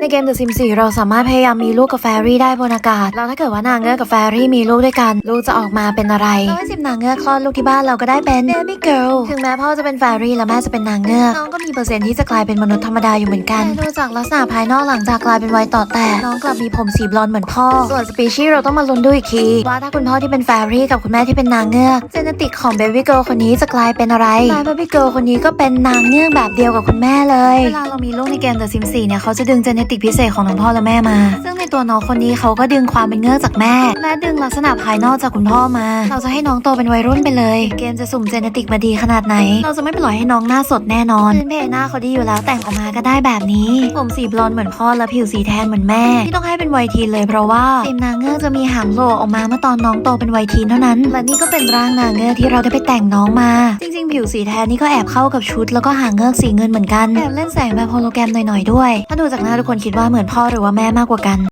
ในเกม The Sims 4เราสามารถพยายามมีลูกกับแฟรี่ได้บนอากาศ แล้วถ้าเกิดว่านางเงือกกับแฟรี่มีลูกด้วยกัน ลูกจะออกมาเป็นอะไรเราให้สิบนางเงือกคลอดลูกที่บ้านเราก็ได้เป็น Baby Girl ถึงแม้พ่อจะเป็นแฟรี่และแม่จะเป็นนางเงือก น้องก็มีเปอร์เซ็นต์ที่จะกลายเป็นมนุษย์ธรรมดาอยู่เหมือนกันแต่ดูจากลักษณะภายนอกหลังจากกลายเป็นวัยต่อแต่ น้องกลับมีผมสีบลอนด์เหมือนพ่อ ส่วนสปีชีส์เราต้องมาลุ้นดูอีกทีว่าถ้าคุณพ่อที่เป็นแฟรี่กับคุณแม่ที่เป็นนางเงือกเจเนติกของ Baby Girl คนนี้จะกลายเป็นอะไรและ Baby Girl คนนี้ก็เป็นนางเงือกแบบเดียวกับคุณแม่เลย เวลาเรามีลูกในเกม The Sims 4เนี่ยเขาจะดึงเจเนติพิเศษของทั้งพ่อและแม่มา ในตัวน้องคนนี้เขาก็ดึงความเป็นเงือกจากแม่ และดึงลักษณะภายนอกจากคุณพ่อมา เราจะให้น้องโตเป็นวัยรุ่นไปเลย เกมจะสุ่มเจเนติกมาดีขนาดไหน เราจะไม่ปล่อยให้น้องหน้าสดแน่นอนพื้นเพหน้าเขาดีอยู่แล้วแต่งออกมาก็ได้แบบนี้ ผมสีบลอนด์เหมือนพ่อและผิวสีแทนเหมือนแม่ ที่ต้องให้เป็นวัยทีนเลยเพราะว่าทีมนางเงือกจะมีหางโหลออกมาเมื่อตอนน้องโตเป็นวัยทีนเท่านั้น และนี่ก็เป็นร่างนางเงือกที่เราได้ไปแต่งน้องมา จริงๆ ผิวสีแทนนี่ก็แอบเข้ากับชุด แล้วก็หางเงือกสีเงินเหมือนกันแอบเล่นแสงแบบโฮโลแกรมหน่อยๆด้วย ถ้าดูจากหน้าทุกคนคิดว่าเหมือนพ่อหรือว่าแม่มากกว่ากัน